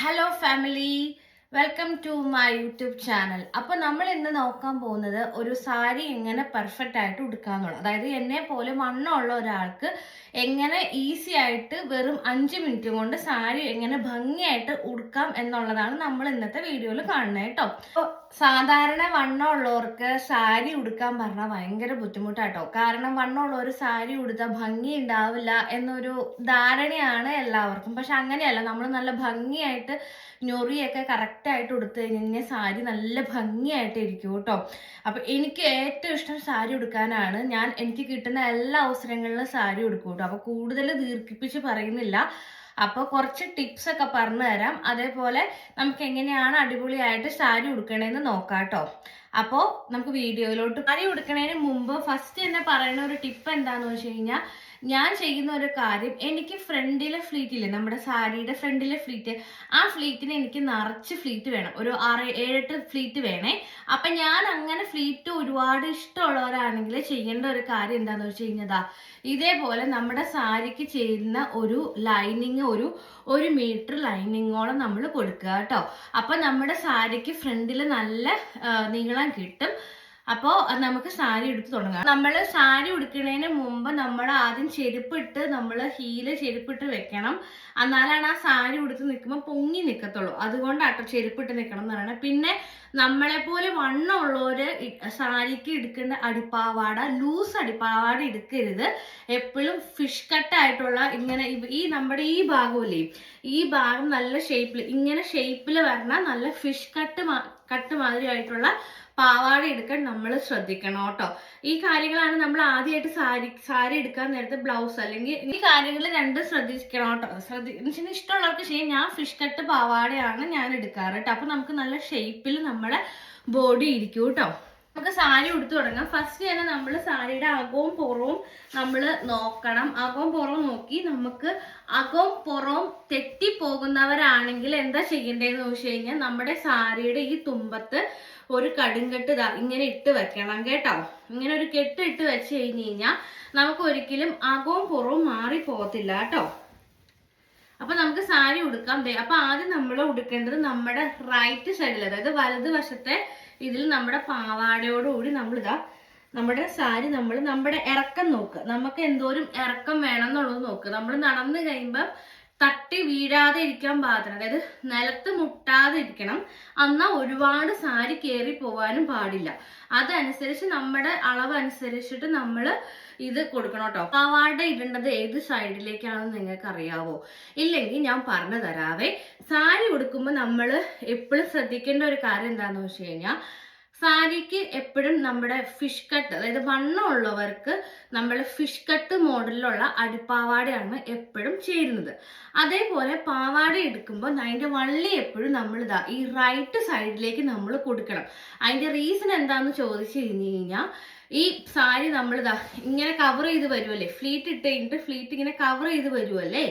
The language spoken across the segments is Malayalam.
Hello family welcome to my YouTube channel അപ്പോൾ നമ്മൾ ഇന്ന് നോക്കാൻ പോകുന്നത് ഒരു സാരി എങ്ങനെ പെർഫെക്റ്റ് ആയിട്ട് ഉടുക്കാന്നുള്ളത് അതായത് എന്നെ പോലെ വണ്ണമുള്ള ഒരാൾക്ക് എങ്ങനെ ഈസി ആയിട്ട് വെറും അഞ്ച് മിനിറ്റ് കൊണ്ട് സാരി എങ്ങനെ ഭംഗിയായിട്ട് ഉടുക്കാം എന്നുള്ളതാണ് നമ്മൾ ഇന്നത്തെ വീഡിയോയിൽ കാണുന്നത് കേട്ടോ. സാധാരണ വണ്ണമുള്ളവർക്ക് സാരി ഉടുക്കാൻ പറഞ്ഞാൽ ഭയങ്കര ബുദ്ധിമുട്ടാട്ടോ. കാരണം വണ്ണമുള്ളവർ സാരി ഉടുത്താൽ ഭംഗി ഉണ്ടാവില്ല എന്നൊരു ധാരണയാണ് എല്ലാവർക്കും. പക്ഷെ അങ്ങനെയല്ല നമ്മൾ നല്ല ഭംഗിയായിട്ട് ഞൊറിയൊക്കെ കറക്റ്റായിട്ട് ഉടുത്തു കഴിഞ്ഞാൽ സാരി നല്ല ഭംഗിയായിട്ട് ഇരിക്കും കേട്ടോ. അപ്പം എനിക്ക് ഏറ്റവും ഇഷ്ടം സാരി ഉടുക്കാനാണ്. ഞാൻ എനിക്ക് കിട്ടുന്ന എല്ലാ അവസരങ്ങളിലും സാരി ഉടുക്കും കേട്ടോ. അപ്പോൾ കൂടുതൽ ദീർഘിപ്പിച്ച് പറയുന്നില്ല. അപ്പോൾ കുറച്ച് ടിപ്സ് ഒക്കെ പറഞ്ഞു തരാം. അതേപോലെ നമുക്ക് എങ്ങനെയാണ് അടിപൊളിയായിട്ട് സാരി ഉടുക്കണേന്ന് നോക്കാം കേട്ടോ അപ്പോൾ നമുക്ക് വീഡിയോയിലോട്ട് സാരി ഉടുക്കണേന് മുമ്പ് ഫസ്റ്റ് തന്നെ പറയുന്ന ഒരു ടിപ്പ് എന്താണെന്ന് വെച്ച് കഴിഞ്ഞാൽ ഞാൻ ചെയ്യുന്ന ഒരു കാര്യം എനിക്ക് ഫ്രണ്ടിലെ ഫ്ലീറ്റ് ഇല്ലേ നമ്മുടെ സാരിയുടെ ഫ്രണ്ടിലെ ഫ്ലീറ്റ് ആ ഫ്ലീറ്റിന് എനിക്ക് നിറച്ച് ഫ്ലീറ്റ് വേണം. ഒരു ആറ് ഏഴെട്ട് ഫ്ലീറ്റ് വേണേ. അപ്പം ഞാൻ അങ്ങനെ ഫ്ലീറ്റ് ഒരുപാട് ഇഷ്ടമുള്ളവരാണെങ്കിൽ ചെയ്യേണ്ട ഒരു കാര്യം എന്താണെന്ന് വെച്ച് കഴിഞ്ഞതാ ഇതേപോലെ നമ്മുടെ സാരിക്ക് ചെയ്യുന്ന ഒരു ലൈനിങ് ഒരു ഒരു മീറ്റർ ലൈനിങ്ങോളം നമ്മൾ കൊടുക്കുക കേട്ടോ. അപ്പം നമ്മുടെ സാരിക്ക് ഫ്രണ്ടിൽ നല്ല നീളം കിട്ടും. അപ്പോൾ നമുക്ക് സാരി എടുത്ത് തുടങ്ങാം. നമ്മൾ സാരി ഉടുക്കുന്നതിന് മുമ്പ് നമ്മൾ ആദ്യം ചെരുപ്പിട്ട് നമ്മൾ ഹീൽ ചെരുപ്പിട്ട് വെക്കണം. എന്നാലാണ് ആ സാരി ഉടുത്ത് നിൽക്കുമ്പോൾ പൊങ്ങി നിൽക്കത്തുള്ളൂ അതുകൊണ്ടാട്ടോ ചെരുപ്പിട്ട് നിൽക്കണം എന്ന് പറയുന്നത്. പിന്നെ നമ്മളെ പോലെ വണ്ണമുള്ളവര് സാരിക്ക് എടുക്കേണ്ട അടിപ്പാവാട ലൂസ് അടിപ്പാവാട എടുക്കരുത്. എപ്പോഴും ഫിഷ് കട്ടായിട്ടുള്ള ഇങ്ങനെ ഈ നമ്മുടെ ഈ ഭാഗമില്ലേ ഈ ഭാഗം നല്ല ഷേപ്പിൽ ഇങ്ങനെ ഷേപ്പിൽ വരണ നല്ല ഫിഷ് കട്ട് കട്ട് മാതിരി ആയിട്ടുള്ള പാവാട എടുക്കാൻ നമ്മൾ ശ്രദ്ധിക്കണം കേട്ടോ. ഈ കാര്യങ്ങളാണ് നമ്മൾ ആദ്യമായിട്ട് സാരി സാരി എടുക്കാൻ നേരത്തെ ബ്ലൗസ് അല്ലെങ്കിൽ ഈ കാര്യങ്ങൾ രണ്ടും ശ്രദ്ധിക്കണം കേട്ടോ. ശ്രദ്ധി ഇഷ്ടമുള്ളവർക്ക് ചെയ്യാം. ഞാൻ ഫിഷ് കട്ട് പാവാടയാണ് ഞാൻ എടുക്കാറ് കേട്ടോ. അപ്പൊ നമുക്ക് നല്ല ഷേപ്പിൽ നമ്മുടെ ബോഡി ഇരിക്കും കേട്ടോ. നമുക്ക് സാരി ഉടുത്തു തുടങ്ങാം. ഫസ്റ്റ് തന്നെ നമ്മൾ സാരിയുടെ അകവും പുറവും നമ്മൾ നോക്കണം. അകവും പുറവും നോക്കി നമുക്ക് അകവും പുറവും തെറ്റിപ്പോകുന്നവരാണെങ്കിൽ എന്താ ചെയ്യേണ്ടതെന്ന് ചോദിച്ചു കഴിഞ്ഞാൽ നമ്മുടെ സാരിയുടെ ഈ തുമ്പത്ത് ഒരു കടുങ്കെട്ട് ഇങ്ങനെ ഇട്ട് വെക്കണം കേട്ടോ. ഇങ്ങനെ ഒരു കെട്ട് ഇട്ട് വെച്ച് കഴിഞ്ഞ് കഴിഞ്ഞാൽ നമുക്ക് ഒരിക്കലും അകവും പുറവും മാറി പോകത്തില്ല കേട്ടോ. അപ്പൊ നമുക്ക് സാരി ഉടുക്കാം അപ്പൊ ആദ്യം നമ്മൾ ഉടുക്കേണ്ടത് നമ്മുടെ റൈറ്റ് സൈഡിൽ അതായത് വലത് വശത്തെ ഇതിൽ നമ്മുടെ പാവാടയോടുകൂടി നമ്മളിതാ നമ്മുടെ സാരി നമ്മൾ നമ്മുടെ ഇറക്കം നോക്കുക. നമുക്ക് എന്തോരം ഇറക്കം വേണം എന്നുള്ളത് നോക്കുക. നമ്മൾ നടന്നു കഴിയുമ്പോൾ തട്ടി വീഴാതെ ഇരിക്കാൻ പാകത്തിന് അതായത് നിലത്ത് മുട്ടാതെ ഇരിക്കണം. എന്നാൽ ഒരുപാട് സാരി കയറി പോകാനും പാടില്ല. അതനുസരിച്ച് നമ്മുടെ അളവ് അനുസരിച്ചിട്ട് നമ്മൾ ഇത് കൊടുക്കണം കേട്ടോ. പാവാട ഇടേണ്ടത് ഏത് സൈഡിലേക്കാണെന്ന് നിങ്ങൾക്ക് അറിയാവോ ഇല്ലെങ്കിൽ ഞാൻ പറഞ്ഞു തരാവേ. സാരി ഉടുക്കുമ്പോൾ നമ്മൾ എപ്പോഴും ശ്രദ്ധിക്കേണ്ട ഒരു കാര്യം എന്താണെന്ന് വെച്ച് കഴിഞ്ഞാൽ സാരിക്ക് എപ്പോഴും നമ്മുടെ ഫിഷ് കട്ട് അതായത് വണ്ണമുള്ളവർക്ക് നമ്മൾ ഫിഷ് കട്ട് മോഡലിലുള്ള അടിപ്പാവാടയാണ് എപ്പോഴും ചേരുന്നത്. അതേപോലെ പാവാട എടുക്കുമ്പോൾ അതിന്റെ വള്ളി എപ്പോഴും നമ്മൾ ഇതാ ഈ റൈറ്റ് സൈഡിലേക്ക് നമ്മൾ കൊടുക്കണം. അതിന്റെ റീസൺ എന്താണെന്ന് ചോദിച്ചു കഴിഞ്ഞ് കഴിഞ്ഞാൽ ഈ സാരി നമ്മൾ ഇതാ ഇങ്ങനെ കവർ ചെയ്ത് വരുമല്ലേ ഫ്ലീറ്റ് ഇട്ട് കഴിഞ്ഞിട്ട് ഫ്ലീറ്റ് ഇങ്ങനെ കവർ ചെയ്ത് വരുമല്ലേ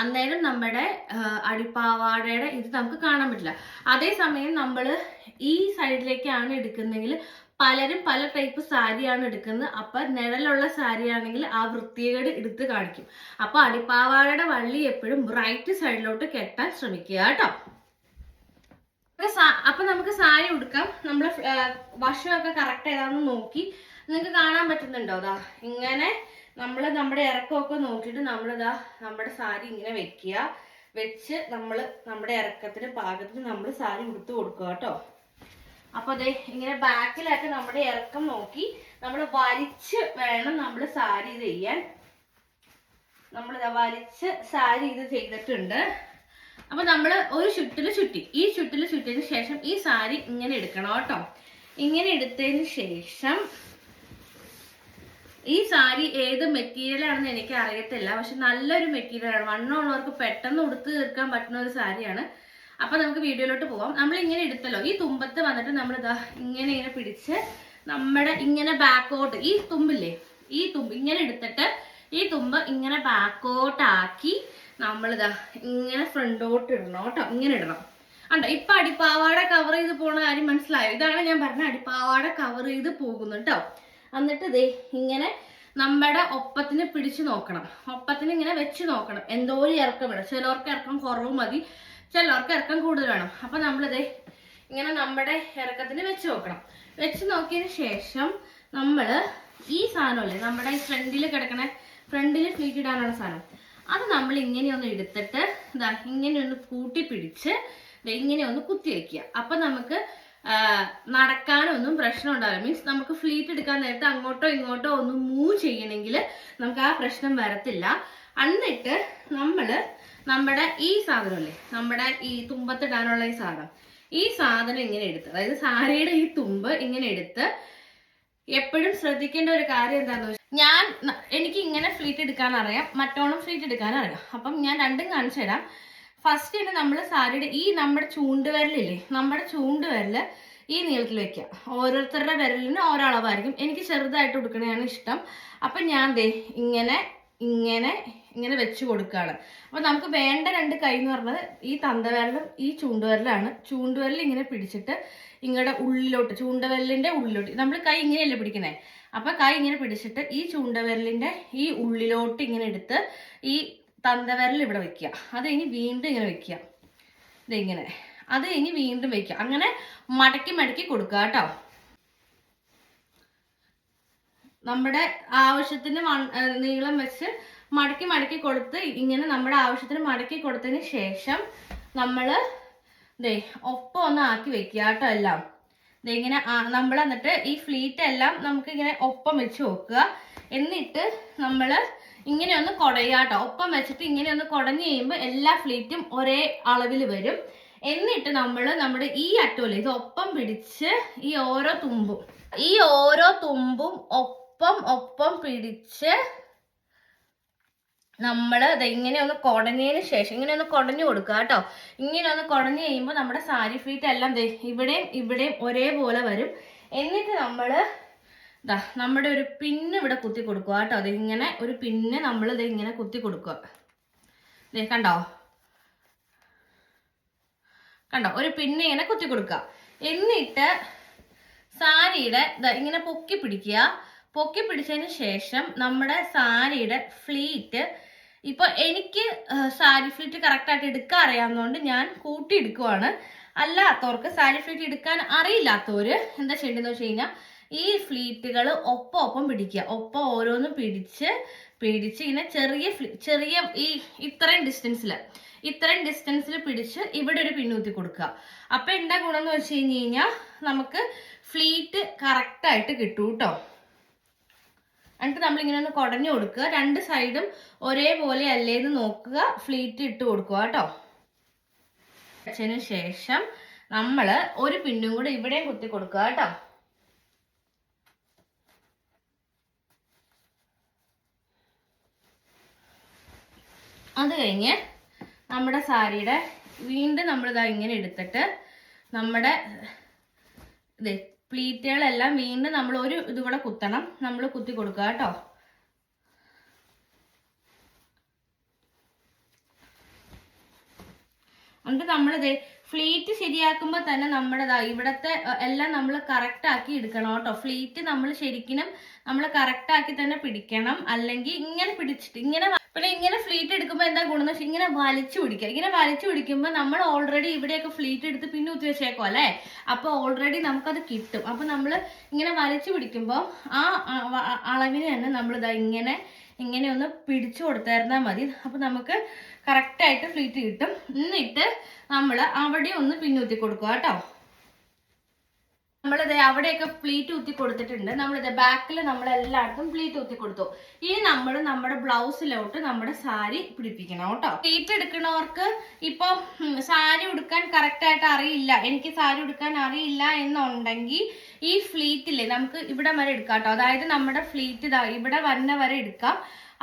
അന്നേരം നമ്മുടെ അടിപ്പാവാടയുടെ ഇത് നമുക്ക് കാണാൻ പറ്റില്ല. അതേസമയം നമ്മൾ ഈ സൈഡിലേക്കാണ് എടുക്കുന്നതെങ്കിൽ പലരും പല ടൈപ്പ് സാരിയാണ് എടുക്കുന്നത്. അപ്പൊ നിഴലുള്ള സാരിയാണെങ്കിൽ ആ വൃത്തികേട് എടുത്ത് കാണിക്കും. അപ്പൊ അടിപ്പാവാടയുടെ വള്ളി എപ്പോഴും റൈറ്റ് സൈഡിലോട്ട് കെട്ടാൻ ശ്രമിക്കുക കേട്ടോ. അപ്പൊ നമുക്ക് സാരി ഉടുക്കാം. നമ്മൾ വശമൊക്കെ കറക്റ്റ് ഏതാണെന്ന് നോക്കി. നിങ്ങൾക്ക് കാണാൻ പറ്റുന്നുണ്ടോ? അതാ ഇങ്ങനെ നമ്മൾ നമ്മുടെ ഇറക്കമൊക്കെ നോക്കിയിട്ട് നമ്മളിതാ നമ്മുടെ സാരി ഇങ്ങനെ വെക്കുക. വെച്ച് നമ്മൾ നമ്മുടെ ഇറക്കത്തിന് പാകത്തിന് നമ്മൾ സാരി ഉടുത്തു കൊടുക്കുക കേട്ടോ. അപ്പൊ അതെ ഇങ്ങനെ ബാക്കിലൊക്കെ നമ്മുടെ ഇറക്കം നോക്കി നമ്മൾ വലിച്ച് വേണം നമ്മൾ സാരി ഇത് ചെയ്യാൻ. നമ്മൾ വലിച്ച് സാരി ഇത് ചെയ്തിട്ടുണ്ട്. അപ്പൊ നമ്മൾ ഒരു ചുറ്റിൽ ചുറ്റി ഈ ചുറ്റിൽ ചുറ്റിയതിന് ശേഷം ഈ സാരി ഇങ്ങനെ എടുക്കണം കേട്ടോ. ഇങ്ങനെ എടുത്തതിന് ശേഷം ഈ സാരി ഏത് മെറ്റീരിയൽ ആണെന്ന് എനിക്ക് അറിയത്തില്ല പക്ഷെ നല്ലൊരു മെറ്റീരിയൽ ആണ്. വണ്ണമുള്ളവർക്ക് പെട്ടെന്ന് ഉടുത്ത് തീർക്കാൻ പറ്റുന്ന ഒരു സാരിയാണ്. അപ്പൊ നമുക്ക് വീഡിയോയിലോട്ട് പോവാം. നമ്മൾ ഇങ്ങനെ എടുത്തല്ലോ. ഈ തുമ്പത്ത് വന്നിട്ട് നമ്മൾ ഇതാ ഇങ്ങനെ ഇങ്ങനെ പിടിച്ച് നമ്മുടെ ഇങ്ങനെ ബാക്കോട്ട് ഈ തുമ്പില്ലേ? ഈ തുമ്പ് ഇങ്ങനെ എടുത്തിട്ട് ഈ തുമ്പ് ഇങ്ങനെ ബാക്കോട്ടാക്കി നമ്മളിതാ ഇങ്ങനെ ഫ്രണ്ടോട്ട് ഇടണം കേട്ടോ. ഇങ്ങനെ ഇടണം. അണ്ട ഇപ്പൊ അടിപ്പാവാട കവർ ചെയ്ത് പോണ കാര്യം മനസ്സിലായോ? ഇതാണ് ഞാൻ പറഞ്ഞ അടിപ്പാവാട കവർ ചെയ്ത് പോകുന്നു എന്നിട്ട് ദേ ഇങ്ങനെ നമ്മുടെ ഒപ്പത്തിന് പിടിച്ചു നോക്കണം. ഒപ്പത്തിന് ഇങ്ങനെ വെച്ച് നോക്കണം. എന്തോ ഒരു ഇറക്കം വേണം ചിലവർക്ക് ഇറക്കം കുറവ് മതി. ചിലവർക്ക് ഇറക്കം കൂടുതൽ വേണം. അപ്പൊ നമ്മളിത് ഇങ്ങനെ നമ്മുടെ ഇറക്കത്തിന് വെച്ച് നോക്കണം. വെച്ച് നോക്കിയതിന് ശേഷം നമ്മൾ ഈ സാധനമല്ലേ നമ്മുടെ ഈ ഫ്രണ്ടിൽ കിടക്കണ ഫ്രണ്ടിൽ ഫ്ലീറ്റ് ഇടാനുള്ള സാധനം. അത് നമ്മൾ ഇങ്ങനെ ഒന്ന് എടുത്തിട്ട് ഇതാ ഇങ്ങനെ ഒന്ന് കൂട്ടി പിടിച്ച് ഇങ്ങനെ ഒന്ന് കുത്തി വെക്കുക. അപ്പൊ നമുക്ക് നടക്കാനൊന്നും പ്രശ്നം ഉണ്ടാവില്ല മീൻസ് നമുക്ക് ഫ്ലീറ്റ് എടുക്കാൻ നേരത്തെ അങ്ങോട്ടോ ഇങ്ങോട്ടോ ഒന്ന് മൂവ് ചെയ്യണമെങ്കിൽ നമുക്ക് ആ പ്രശ്നം വരത്തില്ല. എന്നിട്ട് നമ്മൾ നമ്മുടെ ഈ സാധനമല്ലേ നമ്മുടെ ഈ തുമ്പത്തിടാനുള്ള ഈ സാധനം. ഈ സാധനം ഇങ്ങനെ എടുത്ത് അതായത് സാരിയുടെ ഈ തുമ്പ് ഇങ്ങനെ എടുത്ത് എപ്പോഴും ശ്രദ്ധിക്കേണ്ട ഒരു കാര്യം എന്താണെന്ന് വെച്ചാൽ ഞാൻ എനിക്ക് ഇങ്ങനെ ഫ്ലീറ്റ് എടുക്കാൻ അറിയാം മറ്റോണം ഫ്ലീറ്റ് എടുക്കാൻ അറിയാം. അപ്പം ഞാൻ രണ്ടും കാണിച്ചു തരാം. ഫസ്റ്റ് തന്നെ നമ്മൾ സാരിയുടെ ഈ നമ്മുടെ ചൂണ്ടുവിരലില്ലേ നമ്മുടെ ചൂണ്ടുവിരൽ ഈ നീളത്തിൽ വെക്കുക ഓരോരുത്തരുടെ വിരലിന് ഓരോ അളവായിരിക്കും. എനിക്ക് ചെറുതായിട്ട് കൊടുക്കണതാണ് ഇഷ്ടം. അപ്പം ഞാൻ ദേ ഇങ്ങനെ ഇങ്ങനെ ഇങ്ങനെ വെച്ച് കൊടുക്കുകയാണ് അപ്പം നമുക്ക് വേണ്ട രണ്ട് കൈ എന്ന് പറഞ്ഞത് ഈ തന്തവിരലും ഈ ചൂണ്ടുവിരലാണ്. ചൂണ്ടുവിരൽ ഇങ്ങനെ പിടിച്ചിട്ട് ഇങ്ങടെ ഉള്ളിലോട്ട് ചൂണ്ടവിരലിന്റെ ഉള്ളിലോട്ട്. നമ്മൾ കൈ ഇങ്ങനെയല്ലേ പിടിക്കണേ? അപ്പം കൈ ഇങ്ങനെ പിടിച്ചിട്ട് ഈ ചൂണ്ടവിരലിന്റെ ഈ ഉള്ളിലോട്ട് ഇങ്ങനെ എടുത്ത് ഈ തന്തവിരൽ ഇവിടെ വെക്കുക അത് കഴിഞ്ഞ് വീണ്ടും ഇങ്ങനെ വെക്കുക ഇതിങ്ങനെ അത് കഴിഞ്ഞ് വീണ്ടും വെക്കുക അങ്ങനെ മടക്കി മടക്കി കൊടുക്കുക കേട്ടോ നമ്മുടെ ആവശ്യത്തിന് നീളം വെച്ച് മടക്കി മടക്കി കൊടുത്ത് ഇങ്ങനെ നമ്മുടെ ആവശ്യത്തിന് മടക്കി കൊടുത്തതിന് ശേഷം നമ്മൾ ദേ ഒപ്പം ഒന്ന് ആക്കി വെക്കുക കേട്ടോ എല്ലാം. ദേ ഇങ്ങനെ നമ്മൾ എന്നിട്ട് ഈ ഫ്ലീറ്റ് എല്ലാം നമുക്ക് ഇങ്ങനെ ഒപ്പം വെച്ച് വെക്കുക എന്നിട്ട് നമ്മൾ ഇങ്ങനെ ഒന്ന് കുടയുക ഒപ്പം വെച്ചിട്ട് ഇങ്ങനെ ഒന്ന് കുടഞ്ഞു കഴിയുമ്പോൾ എല്ലാ ഫ്ലീറ്റും ഒരേ അളവിൽ വരും. എന്നിട്ട് നമ്മൾ നമ്മുടെ ഈ അറ്റോല ഇത് ഒപ്പം പിടിച്ച് ഈ ഓരോ തുമ്പും ഈ ഓരോ തുമ്പും ഒപ്പം ഒപ്പം പിടിച്ച് നമ്മൾ ഇങ്ങനെ ഒന്ന് കുടഞ്ഞതിന് ശേഷം ഇങ്ങനെ ഒന്ന് കുടഞ്ഞു കൊടുക്കുക കേട്ടോ. ഇങ്ങനെ ഒന്ന് കുടഞ്ഞു കഴിയുമ്പോൾ നമ്മുടെ സാരി ഫീറ്റ് എല്ലാം ഇവിടെയും ഇവിടെയും ഒരേപോലെ വരും. എന്നിട്ട് നമ്മൾ ദാ നമ്മുടെ ഒരു പിന്ന് ഇവിടെ കുത്തി കൊടുക്കുക കേട്ടോ. അതിങ്ങനെ ഒരു പിന്ന് നമ്മൾ ഇത് ഇങ്ങനെ കുത്തി കൊടുക്കുക. കണ്ടോ? കണ്ടോ? ഒരു പിന്ന് ഇങ്ങനെ കുത്തി കൊടുക്കുക. എന്നിട്ട് സാരിയുടെ ഇങ്ങനെ പൊക്കി പിടിക്കുക. പൊക്കി പിടിച്ചതിന് ശേഷം നമ്മുടെ സാരിയുടെ ഫ്ലീറ്റ് ഇപ്പൊ എനിക്ക് സാരി ഫ്ലീറ്റ് കറക്റ്റായിട്ട് എടുക്കാൻ അറിയാവുന്നതുകൊണ്ട് ഞാൻ കൂട്ടി എടുക്കുവാണ്. അല്ലാത്തവർക്ക് സാരി ഫ്ലീറ്റ് എടുക്കാൻ അറിയില്ലാത്തവർ എന്താ ചെയ്യേണ്ടതെന്ന് വെച്ച് കഴിഞ്ഞാൽ ഈ ഫ്ലീറ്റുകൾ ഒപ്പം ഒപ്പം പിടിക്കുക. ഒപ്പം ഓരോന്നും പിടിച്ച് പിടിച്ച് ഇങ്ങനെ ചെറിയ ചെറിയ ഈ ഇത്രയും ഡിസ്റ്റൻസിൽ ഇത്രയും ഡിസ്റ്റൻസിൽ പിടിച്ച് ഇവിടെ ഒരു പിന്നൂത്തി കൊടുക്കുക. അപ്പം എന്താ ഗുണം എന്ന് വെച്ച് കഴിഞ്ഞ് കഴിഞ്ഞാൽ നമുക്ക് ഫ്ലീറ്റ് കറക്റ്റായിട്ട് കിട്ടും കേട്ടോ എന്നിട്ട് നമ്മൾ ഇങ്ങനെ ഒന്ന് കുടഞ്ഞു കൊടുക്കുക. രണ്ട് സൈഡും ഒരേപോലെ അല്ലേന്ന് നോക്കുക. ഫ്ലീറ്റ് ഇട്ട് കൊടുക്കുക കേട്ടോ വെച്ചതിന് ശേഷം നമ്മൾ ഒരു പിന്നും കൂടെ ഇവിടെയും കുത്തി കൊടുക്കുക കേട്ടോ അത് കഴിഞ്ഞ് നമ്മുടെ സാരിയുടെ വീണ്ടും നമ്മൾ ഇതാ ഇങ്ങനെ എടുത്തിട്ട് നമ്മുടെ ഇത് പ്ലീറ്റുകളെല്ലാം വീണ്ടും നമ്മൾ ഒരു ഇതുകൂടെ കുത്തണം. നമ്മൾ കുത്തി കൊടുക്കുക കേട്ടോ. എന്നിട്ട് നമ്മളിത് ഫ്ലീറ്റ് ശരിയാക്കുമ്പോൾ തന്നെ നമ്മുടെ ഇവിടത്തെ എല്ലാം നമ്മൾ കറക്റ്റ് ആക്കി എടുക്കണം കേട്ടോ. ഫ്ലീറ്റ് നമ്മൾ ശരിക്കും നമ്മൾ കറക്റ്റ് ആക്കി തന്നെ പിടിക്കണം. അല്ലെങ്കിൽ ഇങ്ങനെ പിടിച്ചിട്ട് ഇങ്ങനെ പിന്നെ ഇങ്ങനെ ഫ്ലീറ്റ് എടുക്കുമ്പോൾ എന്താ ഗുണം എന്ന് വെച്ചാൽ ഇങ്ങനെ വലിച്ചു പിടിക്കുക. ഇങ്ങനെ വലിച്ചു പിടിക്കുമ്പോൾ നമ്മൾ ഓൾറെഡി ഇവിടെയൊക്കെ ഫ്ലീറ്റ് എടുത്ത് പിന്നെ ഉത്തി വെച്ചേക്കോ അല്ലേ? അപ്പോൾ ഓൾറെഡി നമുക്കത് കിട്ടും. അപ്പോൾ നമ്മൾ ഇങ്ങനെ വലിച്ചു പിടിക്കുമ്പോൾ ആ അളവിന് തന്നെ നമ്മൾ ഇതാ ഇങ്ങനെ ഇങ്ങനെ ഒന്ന് പിടിച്ചു കൊടുത്തായിരുന്നാൽ മതി. അപ്പോൾ നമുക്ക് കറക്റ്റായിട്ട് ഫ്ലീറ്റ് കിട്ടും. എന്നിട്ട് നമ്മൾ അവിടെ ഒന്ന് പിന്നൂത്തി കൊടുക്കുക കേട്ടോ. നമ്മളിത് അവിടെയൊക്കെ പ്ലീറ്റ് ഊത്തി കൊടുത്തിട്ടുണ്ട്. നമ്മളിത് ബാക്കിൽ നമ്മൾ എല്ലായിടത്തും പ്ലീറ്റ് ഊത്തി കൊടുത്തു. ഇനി നമ്മൾ നമ്മുടെ ബ്ലൗസിലോട്ട് നമ്മുടെ സാരി പിടിപ്പിക്കണം കേട്ടോ. പ്ലീറ്റ് എടുക്കുന്നവർക്ക് ഇപ്പൊ സാരി ഉടുക്കാൻ കറക്റ്റ് ആയിട്ട് അറിയില്ല. എനിക്ക് സാരി ഉടുക്കാൻ അറിയില്ല എന്നുണ്ടെങ്കിൽ ഈ ഫ്ലീറ്റില്ലേ നമുക്ക് ഇവിടെ വരെ എടുക്കാം കേട്ടോ. അതായത് നമ്മുടെ ഫ്ലീറ്റ് ഇതാ ഇവിടെ വന്ന വരെ എടുക്കാം.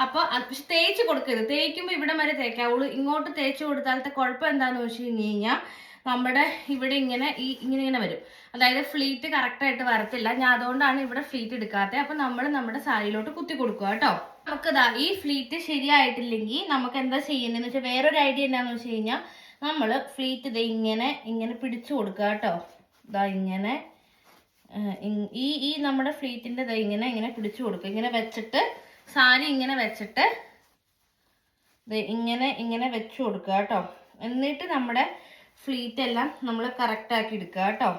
അപ്പൊ അത് പക്ഷെ തേച്ച് കൊടുക്കരുത്. തേക്കുമ്പോൾ ഇവിടെ വരെ തേക്കാവുള്ളൂ. ഇങ്ങോട്ട് തേച്ച് കൊടുത്താലത്തെ കുഴപ്പം എന്താന്ന് വെച്ച് കഴിഞ്ഞ് കഴിഞ്ഞാൽ നമ്മുടെ ഇവിടെ ഇങ്ങനെ ഈ ഇങ്ങനെ ഇങ്ങനെ വരും. അതായത് ഫ്ലീറ്റ് കറക്റ്റ് ആയിട്ട് വരത്തില്ല. ഞാൻ അതുകൊണ്ടാണ് ഇവിടെ ഫ്ലീറ്റ് എടുക്കാത്തത് അപ്പൊ നമ്മൾ നമ്മുടെ സാരിയിലോട്ട് കുത്തി കൊടുക്കുക കേട്ടോ. നമുക്കിതാ ഈ ഫ്ലീറ്റ് ശരിയായിട്ടില്ലെങ്കിൽ നമുക്ക് എന്താ ചെയ്യുന്നതെന്ന് വെച്ചാൽ വേറൊരു ഐഡിയ എന്താന്ന് വെച്ച് കഴിഞ്ഞാൽ നമ്മൾ ഫ്ലീറ്റ് ഇത് ഇങ്ങനെ ഇങ്ങനെ പിടിച്ചു കൊടുക്കുക കേട്ടോ. ഇതാ ഇങ്ങനെ ഈ ഈ നമ്മുടെ ഫ്ലീറ്റിന്റെ ഇതാ ഇങ്ങനെ ഇങ്ങനെ പിടിച്ചു കൊടുക്കുക. ഇങ്ങനെ വെച്ചിട്ട് സാരി ഇങ്ങനെ വെച്ചിട്ട് ഇത് ഇങ്ങനെ ഇങ്ങനെ വെച്ചു കൊടുക്കുക കേട്ടോ. എന്നിട്ട് നമ്മുടെ ഫ്ലീറ്റ് എല്ലാം നമ്മൾ കറക്റ്റ് ആക്കി എടുക്കുക കേട്ടോ.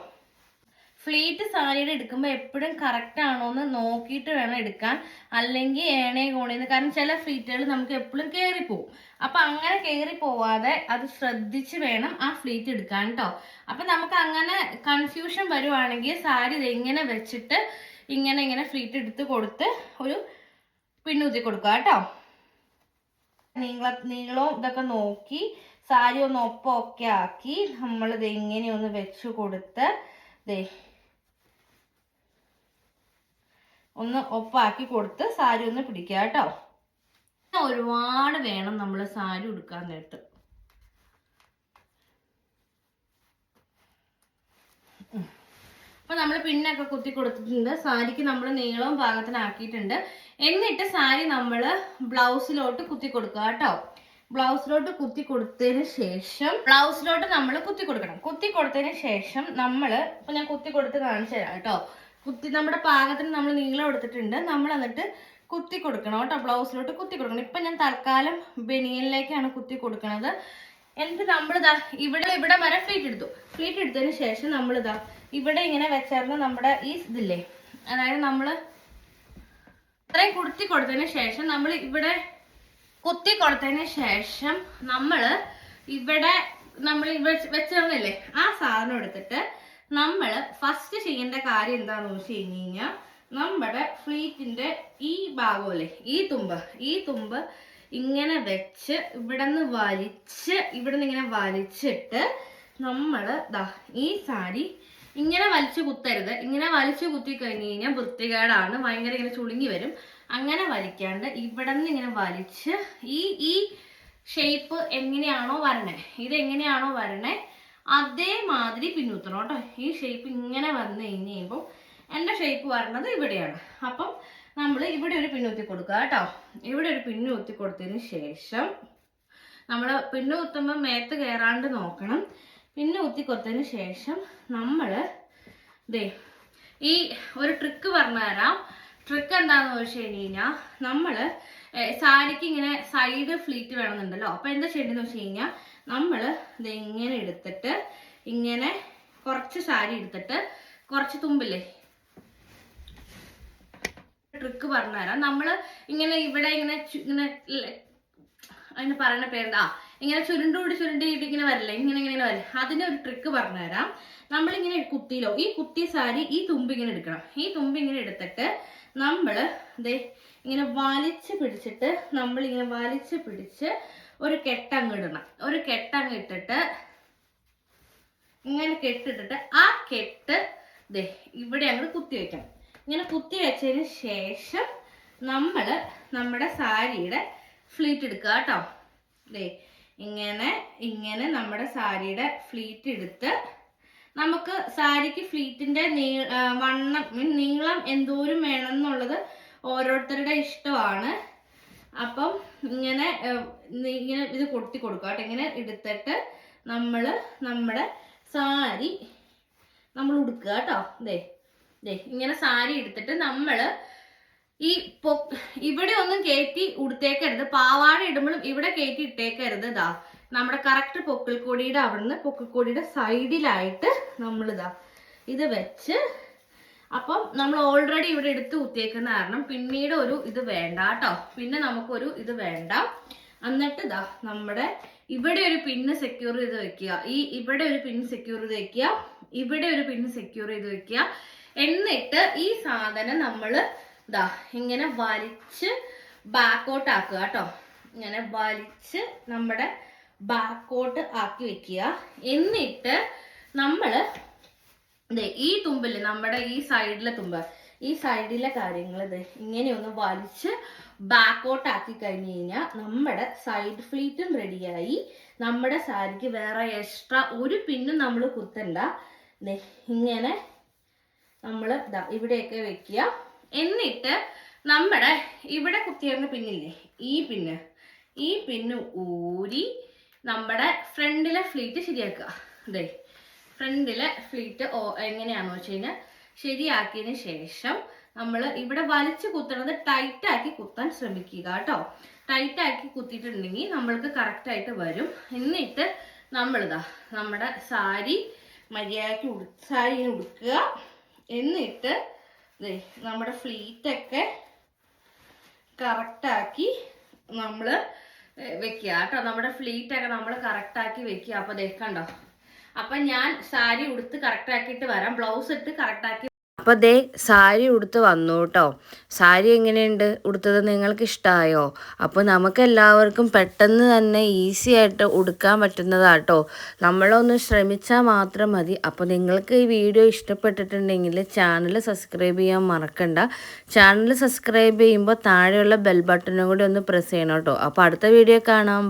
ഫ്ലീറ്റ് സാരിയുടെ എടുക്കുമ്പോൾ എപ്പോഴും കറക്റ്റ് ആണോ എന്ന് നോക്കിയിട്ട് വേണം എടുക്കാൻ. അല്ലെങ്കിൽ ഏണേ കോണേന്ന്. കാരണം ചില ഫ്ലീറ്റുകൾ നമുക്ക് എപ്പോഴും കയറിപ്പോവും അപ്പം അങ്ങനെ കയറി പോവാതെ അത് ശ്രദ്ധിച്ച് വേണം ആ ഫ്ലീറ്റ് എടുക്കാൻ കേട്ടോ അപ്പം നമുക്ക് അങ്ങനെ കൺഫ്യൂഷൻ വരുവാണെങ്കിൽ സാരി ഇതെങ്ങനെ വെച്ചിട്ട് ഇങ്ങനെ ഇങ്ങനെ ഫ്ലീറ്റ് എടുത്ത് കൊടുത്ത് ഒരു പിന്നൂത്തി കൊടുക്കുക കേട്ടോ നീള നീളവും ഇതൊക്കെ നോക്കി സാരി ഒന്ന് ഒപ്പമൊക്കെ ആക്കി നമ്മളിത് ഇങ്ങനെ ഒന്ന് വെച്ച് കൊടുത്ത് ദേ ഒന്ന് ഒപ്പാക്കി കൊടുത്ത് സാരി ഒന്ന് പിടിക്കുക കേട്ടോ. ഒരുപാട് വേണം നമ്മൾ സാരി ഉടുക്കാൻ നേരത്ത്. അപ്പൊ നമ്മൾ പിന്നൊക്കെ കുത്തി കൊടുത്തിട്ടുണ്ട്. സാരിക്ക് നമ്മൾ നീളവും പാകത്തിനാക്കിയിട്ടുണ്ട്. എന്നിട്ട് സാരി നമ്മൾ ബ്ലൗസിലോട്ട് കുത്തി കൊടുക്കുക കേട്ടോ. ബ്ലൗസിലോട്ട് കുത്തി കൊടുത്തതിന് ശേഷം ബ്ലൗസിലോട്ട് നമ്മൾ കുത്തി കൊടുക്കണം. കുത്തി കൊടുത്തതിന് ശേഷം നമ്മൾ ഇപ്പൊ ഞാൻ കുത്തി കൊടുത്ത് കാണിച്ചു തരാം കേട്ടോ. കുത്തി നമ്മുടെ പാകത്തിന് നമ്മൾ നീളം എടുത്തിട്ടുണ്ട്. നമ്മൾ എന്നിട്ട് കുത്തി കൊടുക്കണം കേട്ടോ ബ്ലൗസിലോട്ട് കുത്തി കൊടുക്കണം. ഇപ്പൊ ഞാൻ തൽക്കാലം ബനിയനിലേക്കാണ് കുത്തി കൊടുക്കണത്. എന്നിട്ട് നമ്മളിതാ ഇവിടെ ഇവിടെ വരെ ഫ്ലീറ്റ് എടുത്തു. ഫ്ലീറ്റ് എടുത്തതിന് ശേഷം നമ്മളിതാ ഇവിടെ ഇങ്ങനെ വെച്ചായിരുന്നു നമ്മുടെ ഈ ഇതില്ലേ? അതായത് നമ്മൾ ഇത്രയും കുടുത്തി കൊടുത്തതിന് ശേഷം നമ്മൾ ഇവിടെ കുത്തി കൊടുത്തതിന് ശേഷം നമ്മൾ ഇവിടെ നമ്മൾ വെച്ചിരുന്നില്ലേ ആ സാധനം എടുത്തിട്ട് നമ്മൾ ഫസ്റ്റ് ചെയ്യേണ്ട കാര്യം എന്താണെന്ന് വെച്ച് കഴിഞ്ഞ് കഴിഞ്ഞാൽ നമ്മുടെ ഫ്ലീറ്റിന്റെ ഈ ഭാഗമല്ലേ ഈ തുമ്പ് ഈ തുമ്പ് ഇങ്ങനെ വെച്ച് ഇവിടെ നിന്ന് വലിച്ച് ഇവിടെ നിന്ന് ഇങ്ങനെ വലിച്ചിട്ട് നമ്മൾ ദാ ഈ സാരി ഇങ്ങനെ വലിച്ചു കുത്തരുത്. ഇങ്ങനെ വലിച്ചു കുത്തി കഴിഞ്ഞ് കഴിഞ്ഞാൽ വൃത്തികേടാണ്. ഭയങ്കര ഇങ്ങനെ ചുളുങ്ങി വരും. അങ്ങനെ വലിക്കാണ്ട് ഇവിടെ നിന്ന് ഇങ്ങനെ വലിച്ച് ഈ ഈ ഷേപ്പ് എങ്ങനെയാണോ വരണേ ഇത് എങ്ങനെയാണോ വരണേ അതേമാതിരി പിന്നൂത്തണം കേട്ടോ. ഈ ഷേപ്പ് ഇങ്ങനെ വന്നു കഴിഞ്ഞ് കഴിയുമ്പോൾ എന്റെ ഷേപ്പ് വരണത് ഇവിടെയാണ്. അപ്പം നമ്മൾ ഇവിടെ ഒരു പിന്നൂത്തി കൊടുക്കുക കേട്ടോ. ഇവിടെ ഒരു പിന്നൂത്തി കൊടുത്തതിന് ശേഷം നമ്മൾ പിന്നു കുത്തുമ്പോൾ മേത്ത് കയറാണ്ട് നോക്കണം. പിന്നു കുത്തി കൊടുത്തതിന് ശേഷം നമ്മൾ ദേ ഈ ഒരു ട്രിക്ക് പറഞ്ഞു തരാം ട്രിക്ക് എന്താണെന്ന് വെച്ച് കഴിഞ്ഞ് കഴിഞ്ഞാൽ നമ്മൾ സാരിക്ക് ഇങ്ങനെ സൈഡ് ഫ്ലീറ്റ് വേണമെന്നുണ്ടല്ലോ. അപ്പോൾ എന്താ ചെയ്യേണ്ടതെന്ന് വെച്ച് കഴിഞ്ഞാൽ നമ്മൾ ഇത് ഇങ്ങനെ എടുത്തിട്ട് ഇങ്ങനെ കുറച്ച് സാരി എടുത്തിട്ട് കുറച്ച് തുമ്പില്ലേ? ട്രിക്ക് പറഞ്ഞുതരാം നമ്മൾ ഇങ്ങനെ ഇവിടെ ഇങ്ങനെ ഇങ്ങനെ അതിന് പറയുന്ന പേരെന്താ? ഇങ്ങനെ ചുരുണ്ടുകൂടി ചുരുണ്ടിയിട്ട് ഇങ്ങനെ വരില്ലേ? ഇങ്ങനെ ഇങ്ങനെ ഇങ്ങനെ വരില്ല? അതിന് ഒരു ട്രിക്ക് പറഞ്ഞുതരാം നമ്മളിങ്ങനെ കുത്തിയിലോ ഈ കുത്തിയ സാരി ഈ തുമ്പ് ഇങ്ങനെ എടുക്കണം. ഈ തുമ്പ് ഇങ്ങനെ എടുത്തിട്ട് നമ്മൾ ദേ ഇങ്ങനെ വലിച്ച് പിടിച്ചിട്ട് നമ്മൾ ഇങ്ങനെ വലിച്ച് പിടിച്ച് ഒരു കെട്ടങ്ങ് ഇടണം. ഒരു കെട്ടങ്ങ് ഇട്ടിട്ട് ഇങ്ങനെ കെട്ടിട്ടിട്ട് ആ കെട്ട് ദേ ഇവിടെ അങ്ങ് കുത്തി വയ്ക്കണം ഇങ്ങനെ കുത്തി വെച്ചതിന് ശേഷം നമ്മൾ നമ്മുടെ സാരിയുടെ ഫ്ലീറ്റ് എടുക്കുക കേട്ടോ. ദേ ഇങ്ങനെ ഇങ്ങനെ നമ്മുടെ സാരിയുടെ ഫ്ലീറ്റ് എടുത്ത് നമുക്ക് സാരിക്ക് ഫ്ലീറ്റിന്റെ വണ്ണം നീളം എന്തോരം വേണം എന്നുള്ളത് ഓരോരുത്തരുടെ ഇഷ്ടമാണ്. അപ്പം ഇങ്ങനെ ഇങ്ങനെ ഇത് കൊട്ടി കൊടുക്കുക ഇങ്ങനെ എടുത്തിട്ട് നമ്മൾ നമ്മുടെ സാരി നമ്മൾ ഉടുക്കുക കേട്ടോ. ദേ ദേ ഇങ്ങനെ സാരി എടുത്തിട്ട് നമ്മൾ ഈ പൊ ഇവിടെ ഒന്നും കയറ്റി ഉടുത്തേക്കരുത്. പാവാട ഇടുമ്പോഴും ഇവിടെ കയറ്റി ഇട്ടേക്കരുത് ഇതാ നമ്മുടെ കറക്റ്റ് പൊക്കിൾക്കൊടിയുടെ അവിടുന്ന് പൊക്കിൾക്കൊടിയുടെ സൈഡിലായിട്ട് നമ്മളിതാ ഇത് വെച്ച് അപ്പം നമ്മൾ ഓൾറെഡി ഇവിടെ എടുത്ത് കുത്തിയേക്കുന്ന കാരണം പിന്നീട് ഒരു ഇത് വേണ്ട കേട്ടോ പിന്നെ നമുക്കൊരു ഇത് വേണ്ട. എന്നിട്ട് ഇതാ നമ്മുടെ ഇവിടെ ഒരു പിന്ന് സെക്യൂർ ചെയ്ത് വെക്കുക. ഈ ഇവിടെ ഒരു പിന്ന് സെക്യൂർ ചെയ്ത് വെക്കുക. ഇവിടെ ഒരു പിന്ന് സെക്യൂർ ചെയ്ത് വെക്കുക. എന്നിട്ട് ഈ സാധനം നമ്മൾ ഇതാ ഇങ്ങനെ വലിച്ച് ബാക്കോട്ട് ആക്കുക കേട്ടോ. ഇങ്ങനെ വലിച്ച് നമ്മുടെ ബാക്കോട്ട് ആക്കി വെക്കുക. എന്നിട്ട് നമ്മൾ ഈ തുമ്പിൽ നമ്മുടെ ഈ സൈഡിലെ തുമ്പ് ഈ സൈഡിലെ കാര്യങ്ങൾ ഇത് ഇങ്ങനെ ഒന്ന് വലിച്ച് ബാക്കോട്ട് ആക്കി കഴിഞ്ഞ് കഴിഞ്ഞാൽ നമ്മുടെ സൈഡ് ഫ്ലീറ്റും റെഡിയായി നമ്മുടെ സാരിക്ക് വേറെ എക്സ്ട്രാ ഒരു പിന്നും നമ്മൾ കുത്തണ്ട. ഇങ്ങനെ നമ്മൾ ഇവിടെയൊക്കെ വെക്കുക. എന്നിട്ട് നമ്മുടെ ഇവിടെ കുത്തിയിരുന്ന പിന്നില്ലേ ഈ പിന്ന് ഈ പിന്ന് ഊരി നമ്മുടെ ഫ്രണ്ടിലെ ഫ്ലീറ്റ് ശരിയാക്കുക. അതെ ഫ്രണ്ടിലെ ഫ്ലീറ്റ് എങ്ങനെയാണെന്ന് വെച്ച് കഴിഞ്ഞാൽ ശരിയാക്കിയതിന് ശേഷം നമ്മൾ ഇവിടെ വലിച്ചു കുത്തണത് ടൈറ്റാക്കി കുത്താൻ ശ്രമിക്കുക കേട്ടോ. ടൈറ്റ് ആക്കി കുത്തിയിട്ടുണ്ടെങ്കിൽ നമ്മൾക്ക് കറക്റ്റായിട്ട് വരും. എന്നിട്ട് നമ്മളിതാ നമ്മുടെ സാരി മര്യാദയ്ക്ക് ഉടു സാരി ഉടുക്കുക. എന്നിട്ട് നമ്മുടെ ഫ്ലീറ്റൊക്കെ കറക്റ്റാക്കി നമ്മൾ വെക്കുക കേട്ടോ. നമ്മുടെ ഫ്ലീറ്റൊക്കെ നമ്മൾ കറക്റ്റാക്കി വെക്കുക. അപ്പോൾ കണ്ടോ? അപ്പം ഞാൻ സാരി ഉടുത്ത് കറക്റ്റാക്കിയിട്ട് വരാം. ബ്ലൗസ് ഇട്ട് കറക്റ്റാക്കി അപ്പോൾ ദേ സാരി ഉടുത്ത് വന്നു കേട്ടോ സാരി എങ്ങനെയുണ്ട്? ഉടുത്തത് നിങ്ങൾക്ക് ഇഷ്ടമായോ അപ്പോൾ നമുക്ക് എല്ലാവർക്കും പെട്ടെന്ന് തന്നെ ഈസി ആയിട്ട് ഉടുക്കാൻ പറ്റുന്നതാട്ടോ നമ്മളൊന്ന് ശ്രമിച്ചാൽ മാത്രം മതി. അപ്പോൾ നിങ്ങൾക്ക് ഈ വീഡിയോ ഇഷ്ടപ്പെട്ടിട്ടുണ്ടെങ്കിൽ ചാനൽ സബ്സ്ക്രൈബ് ചെയ്യാൻ മറക്കണ്ട. ചാനൽ സബ്സ്ക്രൈബ് ചെയ്യുമ്പോൾ താഴെയുള്ള ബെൽ ബട്ടണും കൂടി ഒന്ന് പ്രസ് ചെയ്യണം കേട്ടോ അപ്പോൾ അടുത്ത വീഡിയോ കാണാം.